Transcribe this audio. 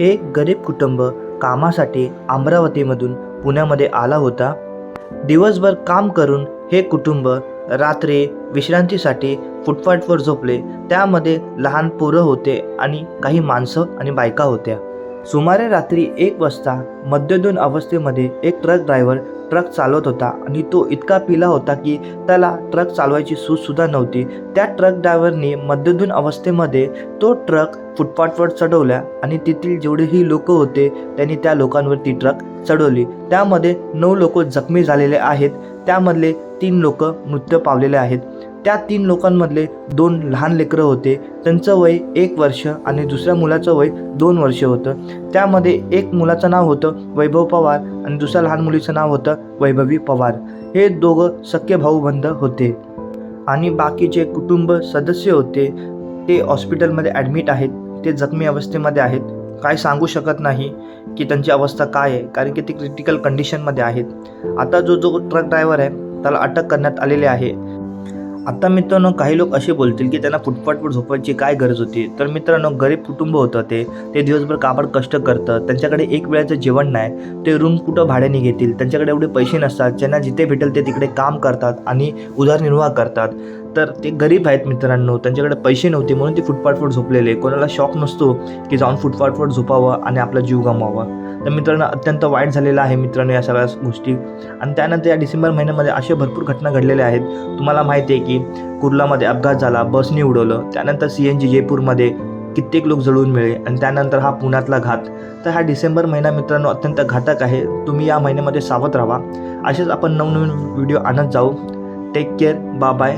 एक गरीब कुटुंब कामासाठी अमरावतीमधून पुण्यामध्ये आला होता. दिवसभर काम करून हे कुटुंब रात्री विश्रांतीसाठी फुटपाटवर झोपले. त्यामध्ये लहान पोरं होते आणि काही माणसं आणि बायका होत्या. सुमारे रात्री एक वाजता मद्यधून अवस्थेमध्ये एक ट्रक ड्रायव्हर ट्रक चालवत होता आणि तो इतका पिला होता की त्याला ट्रक चालवायची सूजसुद्धा नव्हती. त्या ट्रक ड्रायव्हरने मद्यधून अवस्थेमध्ये तो ट्रक फुटपाथवर चढवला आणि तेथील जेवढेही लोक होते त्यांनी त्या लोकांवरती ट्रक चढवली. त्यामध्ये नऊ लोक जखमी झालेले आहेत. त्यामधले तीन लोक मृत्यू पावलेले आहेत. त्या तीन लोकांमधले दोन लहान लेकरं होते. त्यांचं वय एक वर्ष आणि दुसऱ्या मुलाचं वय दोन वर्ष होतं. त्यामध्ये एक मुलाचं नाव होतं वैभव पवार आणि दुसऱ्या लहान मुलीचं नाव होतं वैभवी पवार. हे दोघं सख्य भाऊबंध होते. आणि बाकीचे कुटुंब सदस्य होते ते हॉस्पिटलमध्ये ॲडमिट आहेत. ते जखमी अवस्थेमध्ये आहेत. काय सांगू शकत नाही की त्यांची अवस्था काय आहे कारण की ते क्रिटिकल कंडिशनमध्ये आहेत. आता जो जो ट्रक ड्रायव्हर आहे त्याला अटक करण्यात आलेली आहे. आता मित्रांनो काही लोक असे बोलतील की त्यांना फुटपाटवर झोपायची काय गरज होती. तर मित्रांनो गरीब कुटुंब होतं ते. ते दिवसभर काबाड कष्ट करतं त्यांच्याकडे एक वेळाचं जेवण नाही. ते रूम कुठं भाड्याने घेतील? त्यांच्याकडे एवढे पैसे नसतात. ज्यांना जिथे भेटेल ते तिकडे काम करतात आणि उदरनिर्वाह करतात. तर ते गरीब आहेत मित्रांनो. त्यांच्याकडे पैसे नव्हते म्हणून ते फुटपाटवर झोपलेले. कोणाला शॉक नसतो की जाऊन फुटपाटवर झोपावं आणि आपला जीव गमवावा. तर मित्रांनो अत्यंत वाईट झालेलं आहे मित्रांनो या सगळ्या गोष्टी. आणि त्यानंतर या डिसेंबर महिन्यामध्ये अशा भरपूर घटना घडलेल्या आहेत. तुम्हाला माहिती आहे की कुर्लामध्ये अपघात झाला बसने उडवलं. त्यानंतर सी एन जी जयपूरमध्ये कित्येक लोक जळून मिळे आणि त्यानंतर हा पुण्यातला घात. तर हा डिसेंबर महिना मित्रांनो अत्यंत घातक आहे. तुम्ही या महिन्यामध्ये सावध राहा. असेच आपण नवनवीन व्हिडिओ आणत जाऊ. टेक केअर बा बाय